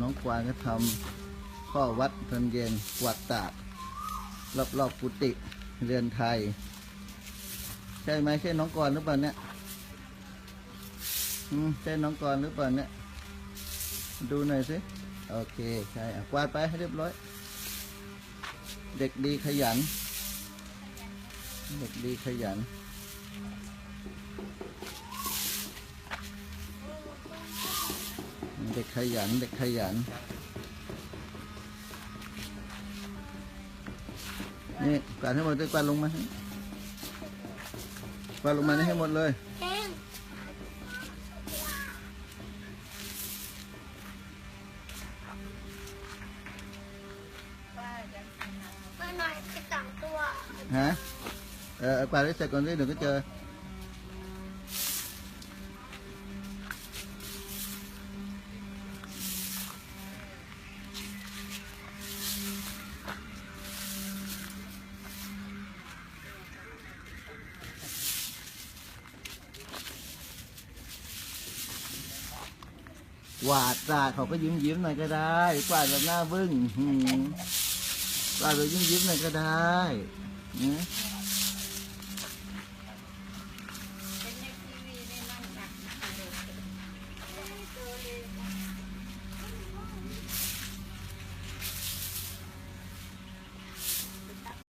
น้องกวางก็ทำข้อวัดตอนเย็นกวาดตากรอบรอบๆกุฏิเรือนไทย ใช่ไหมใช่น้องกรหรือเปล่าเนี่ยอืมใช่น้องกรหรือเปล่าเนี่ยดูหน่อยสิโอเคใช่กวาดไปให้เรียบร้อย เด็กดีขยัน เด็กดีขยัน ด็กขยัน เด็กขยัน นี่กวาดให้หมดเลยกวาดลงมาให้กวาดลงมานี่ให้หมดเลยแห้งมาหน่อยไปสองตัวฮะเออเอากวาดให้เสร็จก่อนสิเดี๋ยวก็เจอ วาดตาเขาก็ยิ้มยิ้มหน่อยก็ได้กวาดแบบหน้าบึ้งกวาดแบบยิ้มยิ้มหน่อยก็ได้นะ